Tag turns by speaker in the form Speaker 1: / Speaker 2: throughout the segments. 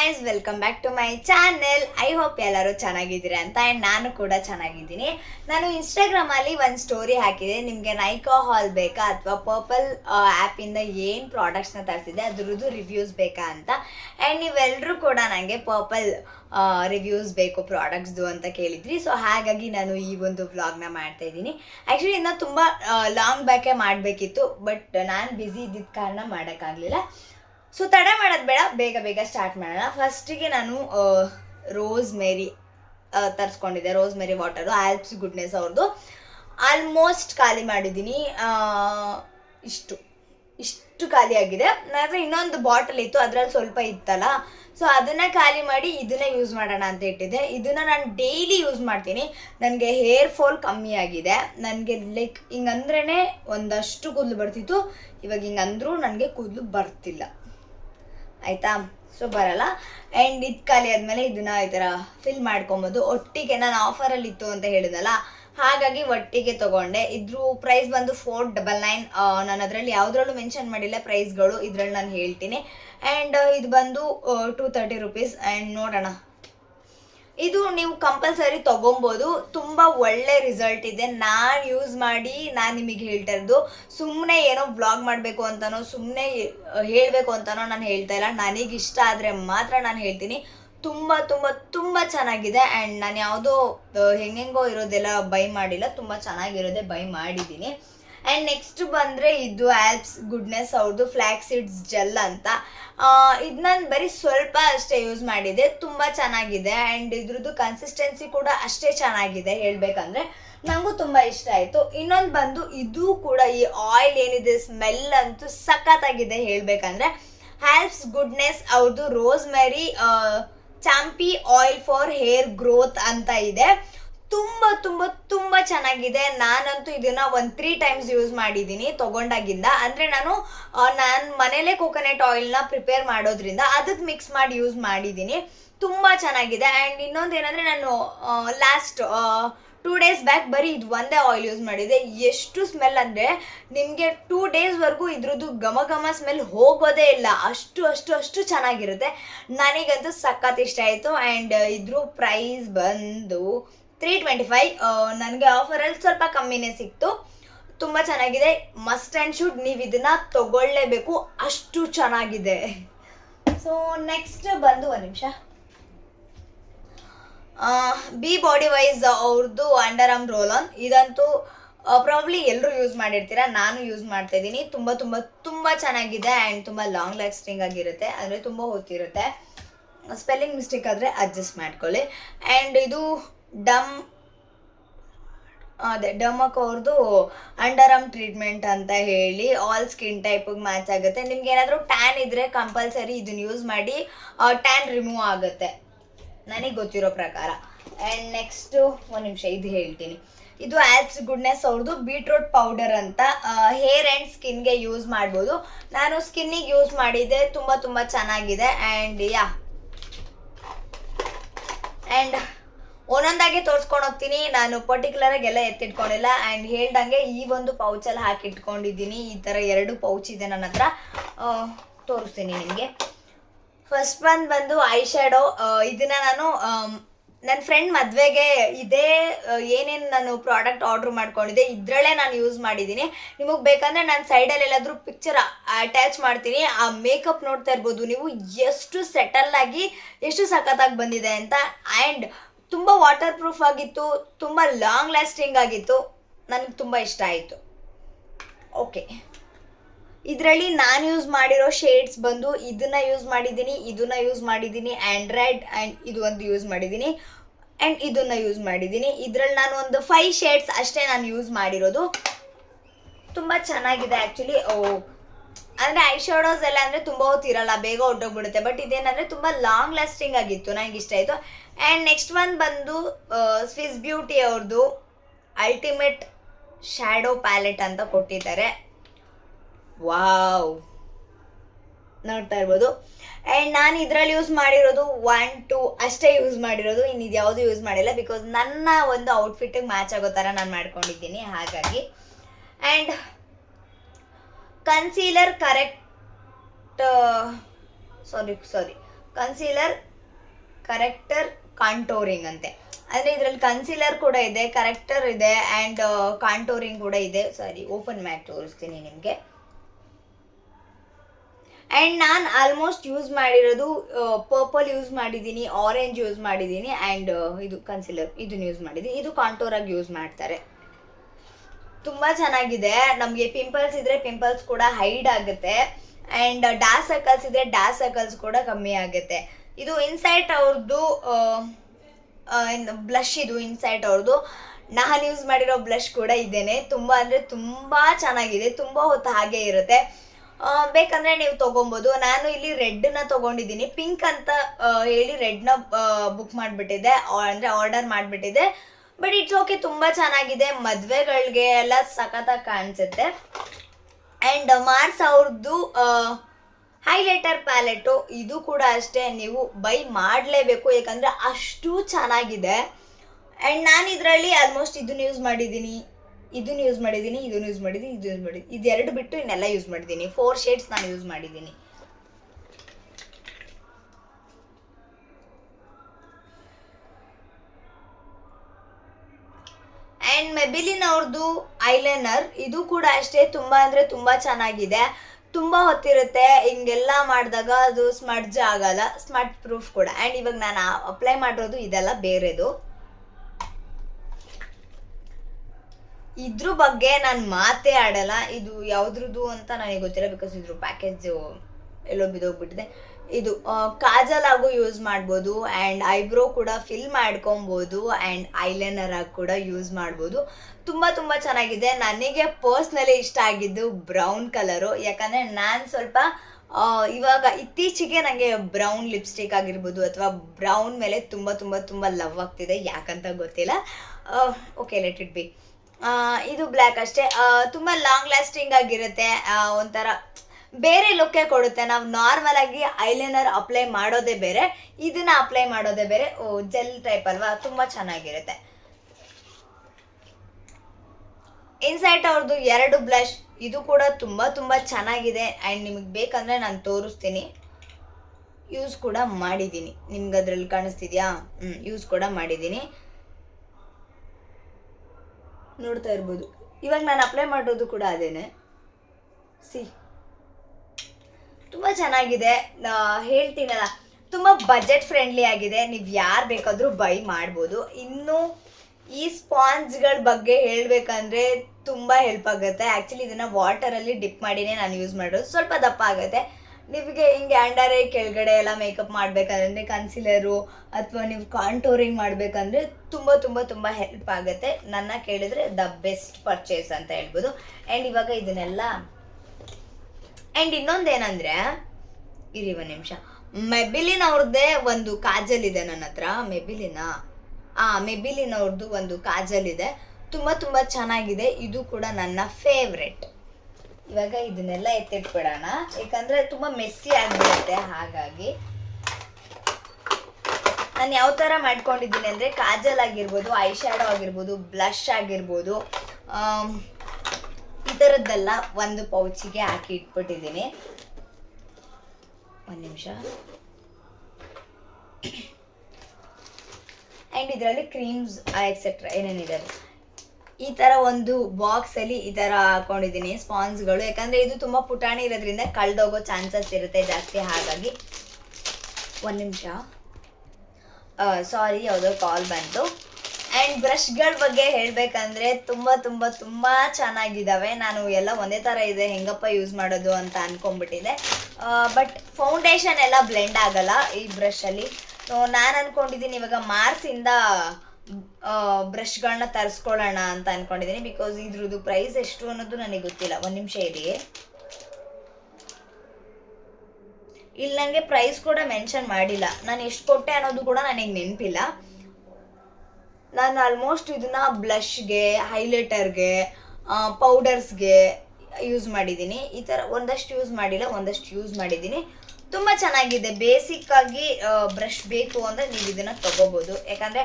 Speaker 1: Guys welcome back to my channel I hope ಎಲ್ಲರೂ ಚೆನ್ನಾಗಿದ್ದೀರಾ ಅಂತ ಆ್ಯಂಡ್ ನಾನು ಕೂಡ ಚೆನ್ನಾಗಿದ್ದೀನಿ. ನಾನು ಇನ್ಸ್ಟಾಗ್ರಾಮಲ್ಲಿ ಒಂದು ಸ್ಟೋರಿ ಹಾಕಿದೆ. ನಿಮಗೆ ನೈಕಾ ಹಾಲ್ ಬೇಕಾ ಅಥವಾ ಪರ್ಪಲ್ ಆ್ಯಪಿಂದ ಏನು ಪ್ರಾಡಕ್ಟ್ಸ್ನ ತರಿಸಿದೆ ಅದ್ರದ್ದು ರಿವ್ಯೂಸ್ ಬೇಕಾ ಅಂತ. ಆ್ಯಂಡ್ ನೀವೆಲ್ಲರೂ ಕೂಡ ನನಗೆ ಪರ್ಪಲ್ ರಿವ್ಯೂಸ್ ಬೇಕು ಪ್ರಾಡಕ್ಟ್ಸ್ದು ಅಂತ ಕೇಳಿದ್ರಿ. ಸೊ ಹಾಗಾಗಿ ನಾನು ಈ ಒಂದು ವ್ಲಾಗ್ನ ಮಾಡ್ತಾ ಇದ್ದೀನಿ. ಆ್ಯಕ್ಚುಲಿ ಇನ್ನೂ ತುಂಬ ಲಾಂಗ್ ಬ್ಯಾಕೇ ಮಾಡಬೇಕಿತ್ತು ಬಟ್ ನಾನು ಬ್ಯುಸಿ ಇದ್ದಿದ್ದ ಕಾರಣ ಮಾಡೋಕ್ಕಾಗಲಿಲ್ಲ. ಸೊ ತಡ ಮಾಡೋದು ಬೇಡ, ಬೇಗ ಬೇಗ ಸ್ಟಾರ್ಟ್ ಮಾಡೋಣ. ಫಸ್ಟಿಗೆ ನಾನು ರೋಸ್ ಮೇರಿ ತರಿಸ್ಕೊಂಡಿದ್ದೆ. Rosemary water Alps goodness ಅವ್ರದ್ದು ಆಲ್ಮೋಸ್ಟ್ ಖಾಲಿ ಮಾಡಿದ್ದೀನಿ. ಇಷ್ಟು. ಇಷ್ಟು ಖಾಲಿ ಆಗಿದೆ. ಆದರೆ ಇನ್ನೊಂದು ಬಾಟಲ್ ಇತ್ತು, ಅದರಲ್ಲಿ ಸ್ವಲ್ಪ ಇತ್ತಲ್ಲ. ಸೊ ಅದನ್ನ ಖಾಲಿ ಮಾಡಿ ಇದನ್ನ ಯೂಸ್ ಮಾಡೋಣ ಅಂತ ಇಟ್ಟಿದ್ದೆ. ಇದನ್ನ ನಾನು ಡೈಲಿ ಯೂಸ್ ಮಾಡ್ತೀನಿ. ನನಗೆ ಹೇರ್ ಫಾಲ್ ಕಮ್ಮಿ ಆಗಿದೆ. ನನಗೆ ಲೈಕ್ ಹಿಂಗಂದ್ರೇ ಒಂದಷ್ಟು ಕೂದಲು ಬರ್ತಿತ್ತು. ಇವಾಗ ಹಿಂಗಂದ್ರೂ ನನಗೆ ಕೂದಲು ಬರ್ತಿಲ್ಲ. ಆಯ್ತಾ? ಸೊ ಬರಲ್ಲ. ಆ್ಯಂಡ್ ಇದು ಖಾಲಿ ಆದಮೇಲೆ ಇದನ್ನ ಈ ಥರ ಫಿಲ್ ಮಾಡ್ಕೊಬೋದು. ಒಟ್ಟಿಗೆ ನಾನು ಆಫರಲ್ಲಿ ಇತ್ತು ಅಂತ ಹೇಳಿದಲ್ಲ ಹಾಗಾಗಿ ಒಟ್ಟಿಗೆ ತಗೊಂಡೆ. ಇದ್ರ ಪ್ರೈಸ್ ಬಂದು ಫೋರ್ ಡಬಲ್ ನೈನ್ ನಾನು ಅದರಲ್ಲಿ ಯಾವುದ್ರಲ್ಲೂ ಮೆನ್ಷನ್ ಮಾಡಿಲ್ಲ ಪ್ರೈಸ್ಗಳು ಇದರಲ್ಲಿ ನಾನು ಹೇಳ್ತೀನಿ. ಆ್ಯಂಡ್ ಇದು ಬಂದು ಟೂ ತರ್ಟಿ ರುಪೀಸ್ ಆ್ಯಂಡ್ ನೋಡೋಣ. ಇದು ನೀವು ಕಂಪಲ್ಸರಿ ತೊಗೊಬೋದು. ತುಂಬ ಒಳ್ಳೆ ರಿಸಲ್ಟ್ ಇದೆ. ನಾನು ಯೂಸ್ ಮಾಡಿ ನಾನು ನಿಮಗೆ ಹೇಳ್ತಾ ಇರೋದು. ಸುಮ್ಮನೆ ಏನೋ ಬ್ಲಾಗ್ ಮಾಡಬೇಕು ಅಂತನೋ ಸುಮ್ಮನೆ ಹೇಳಬೇಕು ಅಂತನೋ ನಾನು ಹೇಳ್ತಾ ಇಲ್ಲ. ನನಗೆ ಇಷ್ಟ ಆದರೆ ಮಾತ್ರ ನಾನು ಹೇಳ್ತೀನಿ. ತುಂಬ ತುಂಬ ತುಂಬ ಚೆನ್ನಾಗಿದೆ. ಆ್ಯಂಡ್ ನಾನು ಯಾವುದೋ ಹೆಂಗೆಂಗೋ ಇರೋದೆಲ್ಲ ಬೈ ಮಾಡಿಲ್ಲ. ತುಂಬ ಚೆನ್ನಾಗಿರೋದೇ ಬೈ ಮಾಡಿದ್ದೀನಿ. ಆ್ಯಂಡ್ ನೆಕ್ಸ್ಟ್ ಬಂದರೆ ಇದು ಆ್ಯಪ್ಸ್ ಗುಡ್ನೆಸ್ ಅವ್ರದ್ದು ಫ್ಲ್ಯಾಕ್ ಸೀಡ್ಸ್ ಜೆಲ್ ಅಂತ. ಇದು ನಾನು ಬರೀ ಸ್ವಲ್ಪ ಅಷ್ಟೇ ಯೂಸ್ ಮಾಡಿದೆ. ತುಂಬ ಚೆನ್ನಾಗಿದೆ. ಆ್ಯಂಡ್ ಇದ್ರದ್ದು ಕನ್ಸಿಸ್ಟೆನ್ಸಿ ಕೂಡ ಅಷ್ಟೇ ಚೆನ್ನಾಗಿದೆ ಹೇಳಬೇಕಂದ್ರೆ. ನನಗೂ ತುಂಬ ಇಷ್ಟ ಆಯಿತು. ಇನ್ನೊಂದು ಬಂದು ಇದು ಕೂಡ ಈ ಆಯಿಲ್ ಏನಿದೆ ಸ್ಮೆಲ್ ಅಂತೂ ಸಖತ್ತಾಗಿದೆ ಹೇಳಬೇಕಂದ್ರೆ. ಹ್ಯಾಲ್ಪ್ಸ್ ಗುಡ್ನೆಸ್ ಅವ್ರದ್ದು rosemary champi oil for hair growth ಅಂತ ಇದೆ. ತುಂಬ ತುಂಬ ತುಂಬ ಚೆನ್ನಾಗಿದೆ. ನಾನಂತೂ ಇದನ್ನ ಒಂದು ತ್ರೀ ಟೈಮ್ಸ್ ಯೂಸ್ ಮಾಡಿದ್ದೀನಿ ತಗೊಂಡಾಗಿಂದ. ಅಂದರೆ ನಾನು ನಾನು ಮನೇಲೇ ಕೋಕೋನಟ್ ಆಯಿಲ್ನ ಪ್ರಿಪೇರ್ ಮಾಡೋದ್ರಿಂದ ಅದಕ್ಕೆ ಮಿಕ್ಸ್ ಮಾಡಿ ಯೂಸ್ ಮಾಡಿದ್ದೀನಿ ತುಂಬ ಚೆನ್ನಾಗಿದೆ. ಆ್ಯಂಡ್ ಇನ್ನೊಂದು ಏನಂದರೆ ನಾನು ಲಾಸ್ಟ್ ಟೂ ಡೇಸ್ ಬ್ಯಾಕ್ ಬರೀ ಇದು ಒಂದೇ ಆಯಿಲ್ ಯೂಸ್ ಮಾಡಿದೆ. ಎಷ್ಟು ಸ್ಮೆಲ್ ಅಂದರೆ ನಿಮಗೆ ಟೂ ಡೇಸ್ವರೆಗೂ ಇದ್ರದ್ದು ಘಮ ಘಮ ಸ್ಮೆಲ್ ಹೋಗೋದೇ ಇಲ್ಲ. ಅಷ್ಟು ಅಷ್ಟು ಅಷ್ಟು ಚೆನ್ನಾಗಿರುತ್ತೆ. ನನಗಂತೂ ಸಖತ್ ಇಷ್ಟ ಆಯಿತು. ಆ್ಯಂಡ್ ಇದ್ರ ಪ್ರೈಸ್ ಬಂದು ತ್ರೀ ಟ್ವೆಂಟಿ ಫೈವ್ ನನಗೆ ಆಫರಲ್ಲಿ ಸ್ವಲ್ಪ ಕಮ್ಮಿನೇ ಸಿಕ್ತು. ತುಂಬ ಚೆನ್ನಾಗಿದೆ. ಮಸ್ಟ್ ಆ್ಯಂಡ್ ಶುಡ್ ನೀವು ಇದನ್ನು ತಗೊಳ್ಳೇಬೇಕು. ಅಷ್ಟು ಚೆನ್ನಾಗಿದೆ. ಸೊ ನೆಕ್ಸ್ಟ್ ಬಂದು ಒಂದು ನಿಮಿಷ. ಬಿ ಬಾಡಿ ವೈಸ್ ಅವ್ರದ್ದು ಅಂಡರ್ ಆಮ್ ರೋಲ್ ಆನ್ ಇದಂತೂ ಪ್ರಾಬ್ಲಿ ಎಲ್ಲರೂ ಯೂಸ್ ಮಾಡಿರ್ತೀರ? ನಾನು ಯೂಸ್ ಮಾಡ್ತಾ ಇದ್ದೀನಿ. ತುಂಬ ತುಂಬ ತುಂಬ ಚೆನ್ನಾಗಿದೆ ಆ್ಯಂಡ್ ತುಂಬ ಲಾಂಗ್ ಲಾಸ್ಟಿಂಗ್ ಆಗಿರುತ್ತೆ. ಅಂದರೆ ತುಂಬ ಹೊತ್ತಿರುತ್ತೆ. ಸ್ಪೆಲ್ಲಿಂಗ್ ಮಿಸ್ಟೇಕ್ ಆದರೆ ಅಡ್ಜಸ್ಟ್ ಮಾಡ್ಕೊಳ್ಳಿ. ಆ್ಯಂಡ್ ಇದು ಡಮ್, ಅದೇ ಡಮಕ್ ಅವ್ರದ್ದು ಅಂಡರ್ ಆರ್ಮ್ ಟ್ರೀಟ್ಮೆಂಟ್ ಅಂತ ಹೇಳಿ ಆಲ್ ಸ್ಕಿನ್ ಟೈಪಿಗೆ ಮ್ಯಾಚ್ ಆಗುತ್ತೆ. ನಿಮ್ಗೆ ಏನಾದರೂ ಟ್ಯಾನ್ ಇದ್ದರೆ ಕಂಪಲ್ಸರಿ ಇದನ್ನ ಯೂಸ್ ಮಾಡಿ ಟ್ಯಾನ್ ರಿಮೂವ್ ಆಗುತ್ತೆ. ನನಗೆ ಗೊತ್ತಿರೋ ಪ್ರಕಾರ. ಆ್ಯಂಡ್ ನೆಕ್ಸ್ಟು ಒಂದು ನಿಮಿಷ, ಇದು ಹೇಳ್ತೀನಿ. ಇದು ಆ್ಯಪ್ಸ್ ಗುಡ್ನೆಸ್ ಅವ್ರದ್ದು ಬೀಟ್ರೂಟ್ ಪೌಡರ್ ಅಂತ ಹೇರ್ ಆ್ಯಂಡ್ ಸ್ಕಿನ್ಗೆ ಯೂಸ್ ಮಾಡ್ಬೋದು. ನಾನು ಸ್ಕಿನ್ನಿಗೆ ಯೂಸ್ ಮಾಡಿದ್ದೆ, ತುಂಬ ತುಂಬ ಚೆನ್ನಾಗಿದೆ. ಆ್ಯಂಡ್ ಯಾ ಆ್ಯಂಡ್ ಒಂದೊಂದಾಗಿ ತೋರಿಸ್ಕೊಂಡು ಹೋಗ್ತೀನಿ. ನಾನು ಪರ್ಟಿಕ್ಯುಲರಾಗಿ ಎಲ್ಲ ಎತ್ತಿಟ್ಕೊಂಡಿಲ್ಲ. ಆ್ಯಂಡ್ ಹೇಳ್ದಂಗೆ ಈ ಒಂದು ಪೌಚಲ್ಲಿ ಹಾಕಿಟ್ಕೊಂಡಿದ್ದೀನಿ ಈ ಥರ ಎರಡು ಪೌಚ್ ಇದೆ ನನ್ನ ಹತ್ರ. ತೋರಿಸ್ತೀನಿ ನಿಮಗೆ. ಫಸ್ಟ್ ಬಂದು ಬಂದು ಐ ಶ್ಯಾಡೋ ಇದನ್ನು ನಾನು ನನ್ನ ಫ್ರೆಂಡ್ ಮದುವೆಗೆ ಇದೇ ಏನೇನು ನಾನು ಪ್ರಾಡಕ್ಟ್ ಆರ್ಡ್ರ್ ಮಾಡ್ಕೊಂಡಿದ್ದೆ, ಇದರಲ್ಲೇ ನಾನು ಯೂಸ್ ಮಾಡಿದ್ದೀನಿ. ನಿಮಗೆ ಬೇಕಂದರೆ ನಾನು ಸೈಡಲ್ಲಿ ಎಲ್ಲಾದರೂ ಪಿಕ್ಚರ್ ಅಟ್ಯಾಚ್ ಮಾಡ್ತೀನಿ. ಆ ಮೇಕಪ್ ನೋಡ್ತಾ ಇರ್ಬೋದು ನೀವು. ಎಷ್ಟು ಸೆಟಲ್ ಆಗಿ, ಎಷ್ಟು ಸಖತ್ತಾಗಿ ಬಂದಿದೆ ಅಂತ. ಆ್ಯಂಡ್ ತುಂಬ ವಾಟರ್ ಪ್ರೂಫ್ ಆಗಿತ್ತು, ತುಂಬ ಲಾಂಗ್ ಲಾಸ್ಟಿಂಗ್ ಆಗಿತ್ತು, ನನಗೆ ತುಂಬ ಇಷ್ಟ ಆಯಿತು. ಓಕೆ ಇದರಲ್ಲಿ ನಾನು ಯೂಸ್ ಮಾಡಿರೋ ಶೇಡ್ಸ್ ಬಂದು ಇದನ್ನ ಯೂಸ್ ಮಾಡಿದ್ದೀನಿ, ಇದನ್ನ ಯೂಸ್ ಮಾಡಿದ್ದೀನಿ ಆ್ಯಂಡ್ರಾಯ್ಡ್ ಆ್ಯಂಡ್ ಇದು ಒಂದು ಯೂಸ್ ಮಾಡಿದ್ದೀನಿ ಆ್ಯಂಡ್ ಇದನ್ನ ಯೂಸ್ ಮಾಡಿದ್ದೀನಿ. ಇದರಲ್ಲಿ ನಾನು ಒಂದು ಫೈವ್ ಶೇಡ್ಸ್ ಅಷ್ಟೇ ನಾನು ಯೂಸ್ ಮಾಡಿರೋದು. ತುಂಬ ಚೆನ್ನಾಗಿದೆ ಆ್ಯಕ್ಚುಲಿ ಅಂದರೆ ಐ ಶಾಡೋಸ್ ಎಲ್ಲ ಅಂದ್ರೆ ತುಂಬಾ ಹೊತ್ತು ಇರಲ್ಲ, ಬೇಗ ಹೊಟ್ಟೋಗ್ಬಿಡುತ್ತೆ ಬಟ್ ಇದೇನಂದ್ರೆ ತುಂಬಾ ಲಾಂಗ್ ಲಾಸ್ಟಿಂಗ್ ಆಗಿತ್ತು ನನಗೆ ಇಷ್ಟ ಆಯಿತು. ಆ್ಯಂಡ್ ನೆಕ್ಸ್ಟ್ ಒನ್ ಬಂದು ಸ್ವಿಸ್ ಬ್ಯೂಟಿ ಅವ್ರದ್ದು ಅಲ್ಟಿಮೇಟ್ ಶ್ಯಾಡೋ ಪ್ಯಾಲೆಟ್ ಅಂತ ಕೊಟ್ಟಿದ್ದಾರೆ. ವಾವ್ ನೋಡ್ತಾ ಇರ್ಬೋದು. ಆ್ಯಂಡ್ ನಾನು ಇದರಲ್ಲಿ ಯೂಸ್ ಮಾಡಿರೋದು ಒನ್ ಟು ಅಷ್ಟೇ ಯೂಸ್ ಮಾಡಿರೋದು ಇನ್ನು ಇದು ಯೂಸ್ ಮಾಡಿಲ್ಲ ಬಿಕಾಸ್ ನನ್ನ ಒಂದು ಔಟ್ಫಿಟ್ಟಿಗೆ ಮ್ಯಾಚ್ ಆಗೋ ಥರ ನಾನು ಮಾಡ್ಕೊಂಡಿದ್ದೀನಿ, ಹಾಗಾಗಿ. And concealer correct sorry sorry concealer corrector contouring ಅಂತೆ. ಅಂದರೆ ಇದರಲ್ಲಿ ಕನ್ಸೀಲರ್ ಕೂಡ ಇದೆ ಕರೆಕ್ಟರ್ ಇದೆ ಆ್ಯಂಡ್ ಕಾಂಟೋರಿಂಗ್ ಕೂಡ ಇದೆ. ಸಾರಿ ಓಪನ್ ಮ್ಯಾಕ್ ತೋರಿಸ್ತೀನಿ ನಿಮಗೆ. ಆ್ಯಂಡ್ ನಾನು ಆಲ್ಮೋಸ್ಟ್ ಯೂಸ್ ಮಾಡಿರೋದು ಪರ್ಪಲ್ ಯೂಸ್ ಮಾಡಿದ್ದೀನಿ ಆರೆಂಜ್ ಯೂಸ್ ಮಾಡಿದ್ದೀನಿ ಆ್ಯಂಡ್ ಇದು ಕನ್ಸಿಲರ್ ಇದನ್ನ ಯೂಸ್ ಮಾಡಿದ್ದೀನಿ. ಇದು ಕಾಂಟೋರಾಗಿ ಯೂಸ್ ಮಾಡ್ತಾರೆ. ತುಂಬ ಚೆನ್ನಾಗಿದೆ. ನಮಗೆ ಪಿಂಪಲ್ಸ್ ಇದ್ದರೆ ಪಿಂಪಲ್ಸ್ ಕೂಡ ಹೈಡ್ ಆಗುತ್ತೆ. ಆ್ಯಂಡ್ ಡಾರ್ಕ್ ಸರ್ಕಲ್ಸ್ ಇದ್ದರೆ ಡಾರ್ಕ್ ಸರ್ಕಲ್ಸ್ ಕೂಡ ಕಮ್ಮಿ ಆಗುತ್ತೆ. ಇದು ಇನ್ಸೈಟ್ ಅವ್ರದ್ದು ಬ್ಲಷ್ ಇದು ಇನ್ಸೈಟ್ ಅವ್ರದ್ದು ನಾನು ಯೂಸ್ ಮಾಡಿರೋ ಬ್ಲಷ್ ಕೂಡ ಇದ್ದೇನೆ ತುಂಬ ಅಂದರೆ ತುಂಬ ಚೆನ್ನಾಗಿದೆ. ತುಂಬ ಹೊತ್ತು ಹಾಗೆ ಇರುತ್ತೆ. ಬೇಕಂದ್ರೆ ನೀವು ತಗೊಬೋದು. ನಾನು ಇಲ್ಲಿ ರೆಡ್ನ ತಗೊಂಡಿದ್ದೀನಿ. ಪಿಂಕ್ ಅಂತ ಹೇಳಿ ರೆಡ್ನ ಬುಕ್ ಮಾಡಿಬಿಟ್ಟಿದ್ದೆ. ಅಂದರೆ ಆರ್ಡರ್ ಮಾಡಿಬಿಟ್ಟಿದ್ದೆ. ಬಟ್ ಇಟ್ಸ್ ಓಕೆ ತುಂಬ ಚೆನ್ನಾಗಿದೆ. ಮದುವೆಗಳಿಗೆ ಎಲ್ಲ ಸಖತ್ತಾಗಿ ಕಾಣಿಸುತ್ತೆ. ಆ್ಯಂಡ್ ಮಾರ್ಸ್ ಅವ್ರದ್ದು ಹೈಲೈಟರ್ ಪ್ಯಾಲೆಟು ಇದು ಕೂಡ ಅಷ್ಟೇ ನೀವು ಬೈ ಮಾಡಲೇಬೇಕು. ಯಾಕಂದರೆ ಅಷ್ಟು ಚೆನ್ನಾಗಿದೆ. ಆ್ಯಂಡ್ ನಾನು ಇದರಲ್ಲಿ ಆಲ್ಮೋಸ್ಟ್ ಇದನ್ನ ಯೂಸ್ ಮಾಡಿದ್ದೀನಿ ಇದನ್ನ ಯೂಸ್ ಮಾಡಿದ್ದೀನಿ ಇದನ್ನ ಯೂಸ್ ಮಾಡಿದ್ದೀನಿ, ಇದು ಯೂಸ್ ಮಾಡಿದ್ದೀನಿ. ಇದೆರಡು ಬಿಟ್ಟು ಇನ್ನೆಲ್ಲ ಯೂಸ್ ಮಾಡಿದ್ದೀನಿ. ಫೋರ್ ಶೇಡ್ಸ್ ನಾನು ಯೂಸ್ ಮಾಡಿದ್ದೀನಿ ಆ್ಯಂಡ್ ಮೆಬಿಲಿನ್ ಅವ್ರದ್ದು ಐಲೈನರ್ ಇದು ಕೂಡ ಅಷ್ಟೇ ತುಂಬ ಅಂದರೆ ತುಂಬ ಚೆನ್ನಾಗಿದೆ. ತುಂಬ ಹೊತ್ತಿರುತ್ತೆ, ಹಿಂಗೆಲ್ಲ ಮಾಡಿದಾಗ ಅದು ಸ್ಮಡ್ಜ್ ಆಗಲ್ಲ ಸ್ಮಡ್ ಪ್ರೂಫ್ ಕೂಡ. ಆ್ಯಂಡ್ ಇವಾಗ ನಾನು ಅಪ್ಲೈ ಮಾಡಿರೋದು ಇದೆಲ್ಲ ಬೇರೆದು. ಇದ್ರ ಬಗ್ಗೆ ನಾನು ಮಾತೇ ಆಡಲ್ಲ. ಇದು ಯಾವುದ್ರದ್ದು ಅಂತ ನನಗೆ ಗೊತ್ತಿಲ್ಲ ಬಿಕಾಸ್ ಇದ್ರ ಪ್ಯಾಕೇಜು ಎಲ್ಲೋ ಬಿದ್ದೋಗ್ಬಿಟ್ಟಿದೆ. ಇದು ಕಾಜಲ್ ಆಗು ಯೂಸ್ ಮಾಡ್ಬೋದು ಆ್ಯಂಡ್ ಐಬ್ರೋ ಕೂಡ ಫಿಲ್ ಮಾಡ್ಕೊಬೋದು ಆ್ಯಂಡ್ ಐಲೈನರ್ ಆಗಿ ಕೂಡ ಯೂಸ್ ಮಾಡ್ಬೋದು. ತುಂಬ ತುಂಬ ಚೆನ್ನಾಗಿದೆ. ನನಗೆ ಪರ್ಸ್ನಲಿ ಇಷ್ಟ ಆಗಿದ್ದು ಬ್ರೌನ್ ಕಲರು ಯಾಕಂದರೆ ನಾನು ಸ್ವಲ್ಪ ಇವಾಗ ಇತ್ತೀಚೆಗೆ ನನಗೆ ಬ್ರೌನ್ ಲಿಪ್ಸ್ಟಿಕ್ ಆಗಿರ್ಬೋದು ಅಥವಾ ಬ್ರೌನ್ ಮೇಲೆ ತುಂಬ ತುಂಬ ತುಂಬ ಲವ್ ಆಗ್ತಿದೆ. ಯಾಕಂತ ಗೊತ್ತಿಲ್ಲ. ಓಕೆ ಲೆಟ್ ಇಟ್ ಬಿ ಇದು ಬ್ಲ್ಯಾಕ್ ಅಷ್ಟೇ. ತುಂಬ ಲಾಂಗ್ ಲಾಸ್ಟಿಂಗ್ ಆಗಿರುತ್ತೆ. ಒಂಥರ ಬೇರೆ ಲುಕ್ಕೇ ಕೊಡುತ್ತೆ. ನಾವು ನಾರ್ಮಲ್ ಆಗಿ ಐಲೈನರ್ ಅಪ್ಲೈ ಮಾಡೋದೇ ಬೇರೆ, ಇದನ್ನ ಅಪ್ಲೈ ಮಾಡೋದೇ ಬೇರೆ. ಓ ಜೆಲ್ ಟೈಪ್ ಅಲ್ವಾ? ತುಂಬ ಚೆನ್ನಾಗಿರುತ್ತೆ. ಇನ್ಸೈಟ್ ಅವ್ರದ್ದು ಎರಡು ಬ್ಲಷ್ ಇದು ಕೂಡ ತುಂಬ ತುಂಬ ಚೆನ್ನಾಗಿದೆ. ಆ್ಯಂಡ್ ನಿಮಗೆ ಬೇಕಂದ್ರೆ ನಾನು ತೋರಿಸ್ತೀನಿ. ಯೂಸ್ ಕೂಡ ಮಾಡಿದ್ದೀನಿ ನಿಮ್ಗೆ ಅದ್ರಲ್ಲಿ ಕಾಣಿಸ್ತಿದ್ಯಾ? ಹ್ಞೂ ಯೂಸ್ ಕೂಡ ಮಾಡಿದ್ದೀನಿ ನೋಡ್ತಾ ಇರ್ಬೋದು. ಇವಾಗ ನಾನು ಅಪ್ಲೈ ಮಾಡೋದು ಕೂಡ ಅದೇನೆ. ಸಿ ತುಂಬ ಚೆನ್ನಾಗಿದೆ. ಹೇಳ್ತೀನಲ್ಲ, ತುಂಬ ಬಜೆಟ್ ಫ್ರೆಂಡ್ಲಿ ಆಗಿದೆ. ನೀವು ಯಾರು ಬೇಕಾದರೂ ಬೈ ಮಾಡ್ಬೋದು. ಇನ್ನು ಈ ಸ್ಪಾಂಜ್ಗಳ ಬಗ್ಗೆ ಹೇಳಬೇಕಂದ್ರೆ ತುಂಬ ಹೆಲ್ಪ್ ಆಗುತ್ತೆ. ಆ್ಯಕ್ಚುಲಿ ಇದನ್ನು ವಾಟರಲ್ಲಿ ಡಿಪ್ ಮಾಡಿನೇ ನಾನು ಯೂಸ್ ಮಾಡೋದು. ಸ್ವಲ್ಪ ದಪ್ಪ ಆಗುತ್ತೆ. ನಿಮಗೆ ಹಿಂಗೆ ಅಂಡರ್ ಐ ಕೆಳಗಡೆ ಎಲ್ಲ ಮೇಕಪ್ ಮಾಡಬೇಕಂದ್ರೆ ಕನ್ಸಿಲರು ಅಥವಾ ನೀವು ಕಾಂಟೋರಿಂಗ್ ಮಾಡಬೇಕಂದ್ರೆ ತುಂಬ ತುಂಬ ತುಂಬ ಹೆಲ್ಪ್ ಆಗುತ್ತೆ. ನನ್ನ ಕೇಳಿದರೆ ದ ಬೆಸ್ಟ್ ಪರ್ಚೇಸ್ ಅಂತ ಹೇಳ್ಬೋದು. ಆ್ಯಂಡ್ ಇವಾಗ ಇದನ್ನೆಲ್ಲ ಆ್ಯಂಡ್ ಇನ್ನೊಂದೇನಂದ್ರೆ, ಇರಿ ಒಂದು ನಿಮಿಷ. ಮೆಬಿಲಿನ್ ಅವ್ರದ್ದೇ ಒಂದು ಕಾಜಲ್ ಇದೆ ನನ್ನ ಹತ್ರ, ಮೆಬಿಲಿನ. ಆ ಮೆಬಿಲಿನ್ ಅವ್ರದ್ದು ಒಂದು ಕಾಜಲ್ ಇದೆ ತುಂಬಾ ತುಂಬಾ ಚೆನ್ನಾಗಿದೆ. ಇದು ಕೂಡ ನನ್ನ ಫೇವ್ರೆಟ್ ಇವಾಗ ಇದನ್ನೆಲ್ಲ ಎತ್ತಿಟ್ಬಿಡೋಣ. ಯಾಕಂದ್ರೆ ತುಂಬಾ ಮೆಸ್ಸಿ ಆಗಿಬಿಡುತ್ತೆ, ಹಾಗಾಗಿ. ನಾನು ಯಾವ ಥರ ಮಾಡ್ಕೊಂಡಿದ್ದೀನಿ ಅಂದರೆ, ಕಾಜಲ್ ಆಗಿರ್ಬೋದು ಐ ಶ್ಯಾಡೋ ಆಗಿರ್ಬೋದು ಬ್ಲಷ್ ಆಗಿರ್ಬೋದು ಥರದ್ದೆಲ್ಲ ಒಂದು ಪೌಚಿಗೆ ಹಾಕಿ ಇಟ್ಬಿಟ್ಟಿದ್ದೀನಿ. ಒಂದು ನಿಮಿಷ. ಆ್ಯಂಡ್ ಇದರಲ್ಲಿ ಕ್ರೀಮ್ಸ್ ಎಕ್ಸೆಟ್ರಾ ಏನೇನಿದೆ ಈ ಥರ ಒಂದು ಬಾಕ್ಸಲ್ಲಿ ಈ ಥರ ಹಾಕೊಂಡಿದ್ದೀನಿ ಸ್ಪಾನ್ಸ್ಗಳು. ಯಾಕಂದರೆ ಇದು ತುಂಬ ಪುಟಾಣಿ ಇರೋದ್ರಿಂದ ಕಳ್ದೋಗೋ ಚಾನ್ಸಸ್ ಇರುತ್ತೆ ಜಾಸ್ತಿ. ಹಾಗಾಗಿ ಒಂದು ನಿಮಿಷ. ಸಾರಿ ಯಾವುದೋ ಕಾಲ್ ಬಂತು. ಆ್ಯಂಡ್ ಬ್ರಷ್ಗಳ ಬಗ್ಗೆ ಹೇಳಬೇಕಂದ್ರೆ ತುಂಬ ತುಂಬ ತುಂಬ ಚೆನ್ನಾಗಿದ್ದಾವೆ ನಾನು ಎಲ್ಲ ಒಂದೇ ಥರ ಇದೆ, ಹೆಂಗಪ್ಪ ಯೂಸ್ ಮಾಡೋದು ಅಂತ ಅಂದ್ಕೊಂಡ್ಬಿಟ್ಟಿದೆ ಬಟ್ ಫೌಂಡೇಶನ್ ಎಲ್ಲ ಬ್ಲೆಂಡ್ ಆಗಲ್ಲ ಈ ಬ್ರಷಲ್ಲಿ ಸೊ ನಾನು ಅಂದ್ಕೊಂಡಿದ್ದೀನಿ ಇವಾಗ ಮಾರ್ಸಿಂದ ಬ್ರಷ್ಗಳನ್ನ ತರಿಸ್ಕೊಳ್ಳೋಣ ಅಂತ ಅಂದ್ಕೊಂಡಿದ್ದೀನಿ ಬಿಕಾಸ್ ಇದ್ರದ್ದು ಪ್ರೈಸ್ ಎಷ್ಟು ಅನ್ನೋದು ನನಗೆ ಗೊತ್ತಿಲ್ಲ. ಒಂದು ನಿಮಿಷ ಇರಿ. ಇಲ್ಲಿ ನನಗೆ ಪ್ರೈಸ್ ಕೂಡ ಮೆನ್ಷನ್ ಮಾಡಿಲ್ಲ. ನಾನು ಎಷ್ಟು ಕೊಟ್ಟೆ ಅನ್ನೋದು ಕೂಡ ನನಗೆ ನೆನಪಿಲ್ಲ. ನಾನು ಆಲ್ಮೋಸ್ಟ್ ಇದನ್ನ ಬ್ಲಷ್ಗೆ ಹೈಲೈಟರ್ಗೆ ಪೌಡರ್ಸ್ಗೆ ಯೂಸ್ ಮಾಡಿದ್ದೀನಿ. ಈ ಥರ ಒಂದಷ್ಟು ಯೂಸ್ ಮಾಡಿಲ್ಲ, ಒಂದಷ್ಟು ಯೂಸ್ ಮಾಡಿದ್ದೀನಿ. ತುಂಬ ಚೆನ್ನಾಗಿದೆ. ಬೇಸಿಕ್ ಆಗಿ ಬ್ರಷ್ ಬೇಕು ಅಂದರೆ ನೀವು ಇದನ್ನು ತಗೋಬೋದು. ಯಾಕಂದರೆ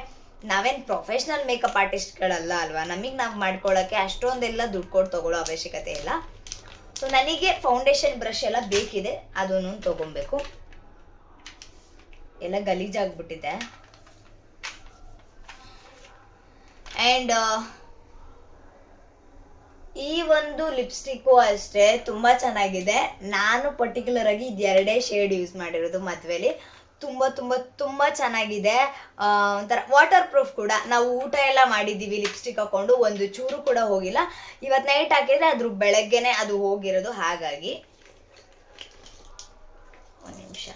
Speaker 1: ನಾವೇನು ಪ್ರೊಫೆಷ್ನಲ್ ಮೇಕಪ್ ಆರ್ಟಿಸ್ಟ್ಗಳಲ್ಲ ಅಲ್ವಾ? ನಮಗೆ ನಾವು ಮಾಡ್ಕೊಳ್ಳೋಕ್ಕೆ ಅಷ್ಟೊಂದೆಲ್ಲ ದುಡ್ಡು ಕೊಟ್ಟು ತಗೊಳ್ಳೋ ಅವಶ್ಯಕತೆ ಇಲ್ಲ. ಸೊ ನನಗೆ ಫೌಂಡೇಶನ್ ಬ್ರಷ್ ಎಲ್ಲ ಬೇಕಿದೆ. ಅದನ್ನು ತೊಗೊಬೇಕು. ಎಲ್ಲ ಗಲೀಜಾಗ್ಬಿಟ್ಟಿದೆ. ಆ್ಯಂಡ್ ಈ ಒಂದು ಲಿಪ್ಸ್ಟಿಕ್ಕು ಅಷ್ಟೇ, ತುಂಬ ಚೆನ್ನಾಗಿದೆ. ನಾನು ಪರ್ಟಿಕ್ಯುಲರ್ ಆಗಿ ಇದೆರಡೇ ಶೇಡ್ ಯೂಸ್ ಮಾಡಿರೋದು ಮದುವೆಲಿ. ತುಂಬ ತುಂಬ ತುಂಬ ಚೆನ್ನಾಗಿದೆ. ಒಂಥರ ವಾಟರ್ ಪ್ರೂಫ್ ಕೂಡ. ನಾವು ಊಟ ಎಲ್ಲ ಮಾಡಿದ್ದೀವಿ ಲಿಪ್ಸ್ಟಿಕ್ ಹಾಕೊಂಡು, ಒಂದು ಚೂರು ಕೂಡ ಹೋಗಿಲ್ಲ. ಇವತ್ತು ನೈಟ್ ಹಾಕಿದರೆ ಅದ್ರ ಬೆಳಗ್ಗೆನೆ ಅದು ಹೋಗಿರೋದು, ಹಾಗಾಗಿ ಒಂದು ನಿಮಿಷ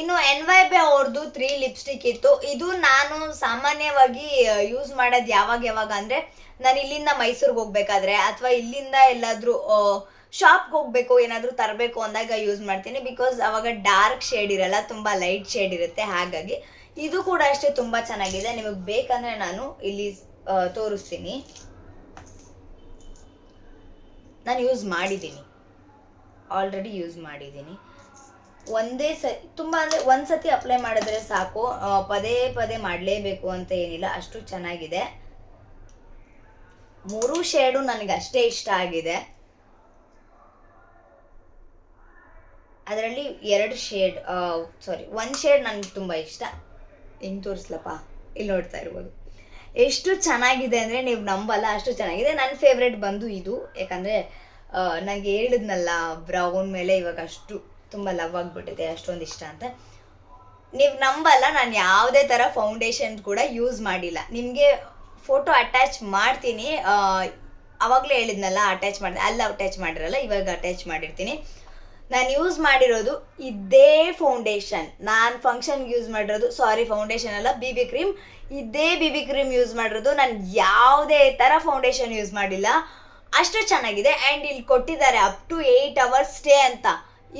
Speaker 1: ಇನ್ನು ಎನ್ ವೈ ಬೆ ಅವ್ರದ್ದು ತ್ರೀ ಲಿಪ್ಸ್ಟಿಕ್ ಇತ್ತು. ಇದು ನಾನು ಸಾಮಾನ್ಯವಾಗಿ ಯೂಸ್ ಮಾಡೋದು ಯಾವಾಗ ಯಾವಾಗ ಅಂದರೆ, ನಾನು ಇಲ್ಲಿಂದ ಮೈಸೂರಿಗೆ ಹೋಗ್ಬೇಕಾದ್ರೆ ಅಥವಾ ಇಲ್ಲಿಂದ ಎಲ್ಲಾದರೂ ಶಾಪ್ಗೆ ಹೋಗ್ಬೇಕು, ಏನಾದರೂ ತರಬೇಕು ಅಂದಾಗ ಯೂಸ್ ಮಾಡ್ತೀನಿ. ಬಿಕಾಸ್ ಅವಾಗ ಡಾರ್ಕ್ ಶೇಡ್ ಇರಲ್ಲ, ತುಂಬ ಲೈಟ್ ಶೇಡ್ ಇರುತ್ತೆ, ಹಾಗಾಗಿ ಇದು ಕೂಡ ಅಷ್ಟೇ ತುಂಬ ಚೆನ್ನಾಗಿದೆ. ನಿಮಗೆ ಬೇಕಂದರೆ ನಾನು ಇಲ್ಲಿ ತೋರಿಸ್ತೀನಿ. ನಾನು ಯೂಸ್ ಮಾಡಿದ್ದೀನಿ ಆಲ್ರೆಡಿ ಯೂಸ್ ಮಾಡಿದ್ದೀನಿ ಒಂದೇ ಸ, ತುಂಬ ಅಂದರೆ ಒಂದು ಸತಿ ಅಪ್ಲೈ ಮಾಡಿದ್ರೆ ಸಾಕು. ಪದೇ ಪದೇ ಮಾಡಲೇಬೇಕು ಅಂತ ಏನಿಲ್ಲ, ಅಷ್ಟು ಚೆನ್ನಾಗಿದೆ. ಮೂರು ಶೇಡು ನನಗೆ ಅಷ್ಟೇ ಇಷ್ಟ ಆಗಿದೆ. ಅದರಲ್ಲಿ ಎರಡು ಶೇಡ್ ಸಾರಿ ಒನ್ ಶೇಡ್ ನನಗೆ ತುಂಬ ಇಷ್ಟ. ಹೆಂಗೆ ತೋರಿಸ್ಲಪ್ಪ ಇಲ್ಲಿ ನೋಡ್ತಾ ಇರ್ಬೋದು. ಎಷ್ಟು ಚೆನ್ನಾಗಿದೆ ಅಂದರೆ ನೀವು ನಂಬಲ್ಲ ಅಷ್ಟು ಚೆನ್ನಾಗಿದೆ. ನನ್ನ ಫೇವ್ರೆಟ್ ಬಂದು ಇದು. ಯಾಕಂದರೆ ನನಗೆ ಹೇಳಿದ್ನಲ್ಲ ಬ್ರೌನ್ ಮೇಲೆ ಇವಾಗ ಅಷ್ಟು ತುಂಬ ಲವ್ ಆಗಿಬಿಟ್ಟಿದೆ, ಅಷ್ಟೊಂದು ಇಷ್ಟ ಅಂತ. ನೀವು ನಂಬಲ್ಲ, ನಾನು ಯಾವುದೇ ಥರ ಫೌಂಡೇಶನ್ ಕೂಡ ಯೂಸ್ ಮಾಡಿಲ್ಲ. ನಿಮಗೆ ಫೋಟೋ ಅಟ್ಯಾಚ್ ಮಾಡ್ತೀನಿ ಅವಾಗಲೇ ಹೇಳಿದ್ನಲ್ಲ ಅಟ್ಯಾಚ್ ಮಾಡಿ, ಅಲ್ಲಿ ಅಟ್ಯಾಚ್ ಮಾಡಿರಲ್ಲ, ಇವಾಗ ಅಟ್ಯಾಚ್ ಮಾಡಿರ್ತೀನಿ. ನಾನು ಯೂಸ್ ಮಾಡಿರೋದು ಇದೇ ಫೌಂಡೇಶನ್ ನಾನು ಫಂಕ್ಷನ್ಗೆ ಯೂಸ್ ಮಾಡಿರೋದು ಸಾರಿ ಫೌಂಡೇಶನ್ ಅಲ್ಲ ಬಿ ಬಿ ಕ್ರೀಮ್ ಇದೇ ಬಿ ಬಿ ಕ್ರೀಮ್ ಯೂಸ್ ಮಾಡಿರೋದು, ನಾನು ಯಾವುದೇ ಥರ ಫೌಂಡೇಶನ್ ಯೂಸ್ ಮಾಡಿಲ್ಲ. ಅಷ್ಟು ಚೆನ್ನಾಗಿದೆ ಆ್ಯಂಡ್ ಇಲ್ಲಿ ಕೊಟ್ಟಿದ್ದಾರೆ up to eight hours stay ಅಂತ.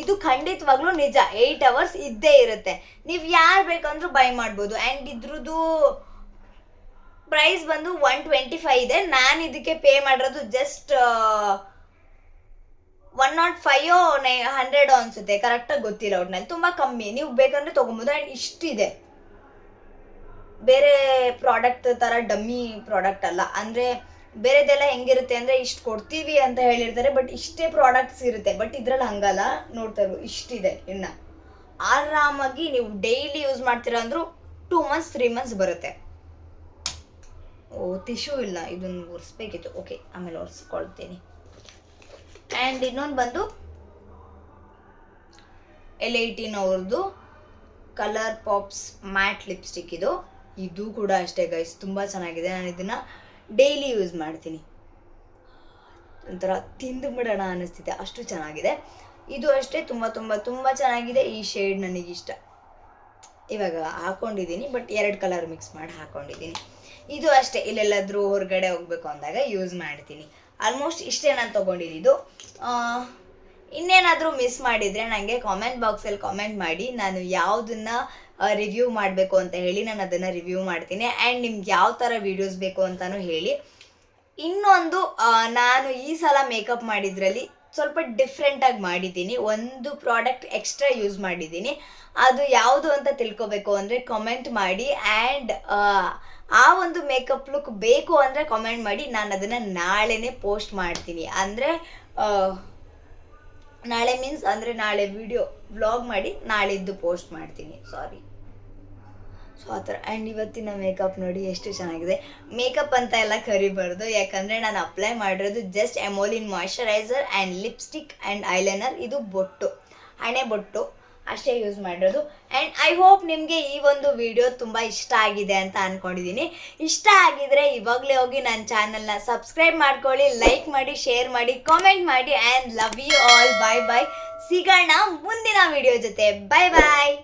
Speaker 1: ಇದು ಖಂಡಿತವಾಗ್ಲೂ ನಿಜ. ಏಯ್ಟ್ ಅವರ್ಸ್ ಇದ್ದೇ ಇರುತ್ತೆ. ನೀವು ಯಾರು ಬೇಕಂದ್ರು ಬೈ ಮಾಡ್ಬೋದು. ಆ್ಯಂಡ್ ಇದ್ರದ್ದು ಪ್ರೈಸ್ ಬಂದು ಒನ್ ಟ್ವೆಂಟಿ ಫೈವ್ ಇದೆ. ನಾನು ಇದಕ್ಕೆ ಪೇ ಮಾಡಿರೋದು just one not five nine hundred ಅನ್ಸುತ್ತೆ. ಕರೆಕ್ಟಾಗಿ ಗೊತ್ತಿಲ್ಲ ಒಟ್ನಲ್ಲಿ ತುಂಬ ಕಮ್ಮಿ. ನೀವು ಬೇಕಂದ್ರೆ ತೊಗೊಬೋದು. ಆ್ಯಂಡ್ ಇಷ್ಟಿದೆ. ಬೇರೆ ಪ್ರಾಡಕ್ಟ್ ಥರ ಡಮ್ಮಿ ಪ್ರಾಡಕ್ಟ್ ಅಲ್ಲ. ಅಂದರೆ ಬೇರೆದೆಲ್ಲ ಹೆಂಗಿರುತ್ತೆ ಅಂದರೆ ಇಷ್ಟು ಕೊಡ್ತೀವಿ ಅಂತ ಹೇಳಿರ್ತಾರೆ ಬಟ್ ಇಷ್ಟೇ ಪ್ರಾಡಕ್ಟ್ಸ್ ಇರುತ್ತೆ. ಬಟ್ ಇದ್ರಲ್ಲಿ ಹಂಗಲ್ಲ. ನೋಡ್ತಾ ಇರೋ, ಇಷ್ಟಿದೆ ಇನ್ನು. ಆರಾಮಾಗಿ ನೀವು ಡೈಲಿ ಯೂಸ್ ಮಾಡ್ತೀರಾ ಅಂದ್ರು ಟೂ ಮಂತ್ಸ್ ತ್ರೀ ಮಂತ್ಸ್ ಬರುತ್ತೆ. ಓ ಟಿಶ್ಯೂ ಇಲ್ಲ. ಇದನ್ನು ಒರೆಸ್ಬೇಕಿತ್ತು. ಓಕೆ ಆಮೇಲೆ ಒರೆಸ್ಕೊಳ್ತೀನಿ. ಆ್ಯಂಡ್ ಇನ್ನೊಂದು ಬಂದು ಎಲ್ ಏಯ್ಟೀನ್ ಅವ್ರದ್ದು ಕಲರ್ ಪಾಪ್ಸ್ ಮ್ಯಾಟ್ ಲಿಪ್ಸ್ಟಿಕ್ ಇದು. ಇದು ಕೂಡ ಅಷ್ಟೇ ಗೈಸ್ ತುಂಬ ಚೆನ್ನಾಗಿದೆ. ನಾನು ಇದನ್ನು ಡೈಲಿ ಯೂಸ್ ಮಾಡ್ತೀನಿ. ಒಂಥರ ತಿಂದು ಬಿಡೋಣ ಅನ್ನಿಸ್ತಿದೆ. ಅಷ್ಟು ಚೆನ್ನಾಗಿದೆ. ಇದು ಅಷ್ಟೇ ತುಂಬ ತುಂಬ ತುಂಬ ಚೆನ್ನಾಗಿದೆ. ಈ ಶೇಡ್ ನನಗಿಷ್ಟ. ಇವಾಗ ಹಾಕೊಂಡಿದ್ದೀನಿ ಬಟ್ ಎರಡು ಕಲರ್ ಮಿಕ್ಸ್ ಮಾಡಿ ಹಾಕೊಂಡಿದ್ದೀನಿ. ಇದು ಅಷ್ಟೇ. ಇಲ್ಲೆಲ್ಲಾದರೂ ಹೊರಗಡೆ ಹೋಗ್ಬೇಕು ಅಂದಾಗ ಯೂಸ್ ಮಾಡ್ತೀನಿ. ಆಲ್ಮೋಸ್ಟ್ ಇಷ್ಟೇ ನಾನು ತೊಗೊಂಡಿದ್ದು ಇನ್ನೇನಾದರೂ ಮಿಸ್ ಮಾಡಿದರೆ ನನಗೆ ಕಾಮೆಂಟ್ ಬಾಕ್ಸಲ್ಲಿ ಕಾಮೆಂಟ್ ಮಾಡಿ. ನಾನು ಯಾವುದನ್ನ ರಿವ್ಯೂ ಮಾಡಬೇಕು ಅಂತ ಹೇಳಿ ನಾನು ಅದನ್ನು ರಿವ್ಯೂ ಮಾಡ್ತೀನಿ. ಆ್ಯಂಡ್ ನಿಮ್ಗೆ ಯಾವ ಥರ ವೀಡಿಯೋಸ್ ಬೇಕು ಅಂತಲೂ ಹೇಳಿ. ಇನ್ನೊಂದು ನಾನು ಈ ಸಲ ಮೇಕಪ್ ಮಾಡಿದ್ರಲ್ಲಿ ಸ್ವಲ್ಪ ಡಿಫ್ರೆಂಟಾಗಿ ಮಾಡಿದ್ದೀನಿ. ಒಂದು ಪ್ರಾಡಕ್ಟ್ ಎಕ್ಸ್ಟ್ರಾ ಯೂಸ್ ಮಾಡಿದ್ದೀನಿ. ಅದು ಯಾವುದು ಅಂತ ತಿಳ್ಕೊಬೇಕು ಅಂದರೆ ಕಮೆಂಟ್ ಮಾಡಿ. ಆ್ಯಂಡ್ ಆ ಒಂದು ಮೇಕಪ್ ಲುಕ್ ಬೇಕು ಅಂದರೆ ಕಮೆಂಟ್ ಮಾಡಿ. ನಾನು ಅದನ್ನು ನಾಳೆನೇ ಪೋಸ್ಟ್ ಮಾಡ್ತೀನಿ. ಅಂದರೆ ನಾಳೆ ಮೀನ್ಸ್ ಅಂದರೆ ನಾಳೆ ವಿಡಿಯೋ ವ್ಲಾಗ್ ಮಾಡಿ ನಾಳಿದ್ದು ಪೋಸ್ಟ್ ಮಾಡ್ತೀನಿ. ಸಾರಿ ಸೊ ಆ ಥರ. ಆ್ಯಂಡ್ ಇವತ್ತಿನ ಮೇಕಪ್ ನೋಡಿ ಎಷ್ಟು ಚೆನ್ನಾಗಿದೆ. ಮೇಕಪ್ ಅಂತ ಎಲ್ಲ ಕರಿಬಾರ್ದು. ಯಾಕಂದರೆ ನಾನು ಅಪ್ಲೈ ಮಾಡಿರೋದು just Emolene moisturiser and lipstick and eyeliner ಇದು ಬೊಟ್ಟು. ಹಣೆ ಬೊಟ್ಟು. ಅಷ್ಟೇ ಯೂಸ್ ಮಾಡಿರೋದು. ಆ್ಯಂಡ್ ಐ ಹೋಪ್ ನಿಮಗೆ ಈ ಒಂದು ವಿಡಿಯೋ ತುಂಬ ಇಷ್ಟ ಆಗಿದೆ ಅಂತ ಅಂದ್ಕೊಂಡಿದ್ದೀನಿ ಇಷ್ಟ ಆಗಿದ್ರೆ ಇವಾಗಲೇ ಹೋಗಿ ನನ್ನ ಚಾನಲ್ನ ಸಬ್ಸ್ಕ್ರೈಬ್ ಮಾಡ್ಕೊಳ್ಳಿ ಲೈಕ್ ಮಾಡಿ ಶೇರ್ ಮಾಡಿ ಕಾಮೆಂಟ್ ಮಾಡಿ and love you all bye bye ಸಿಗೋಣ ಮುಂದಿನ ವಿಡಿಯೋ ಜೊತೆ. ಬಾಯ್ ಬಾಯ್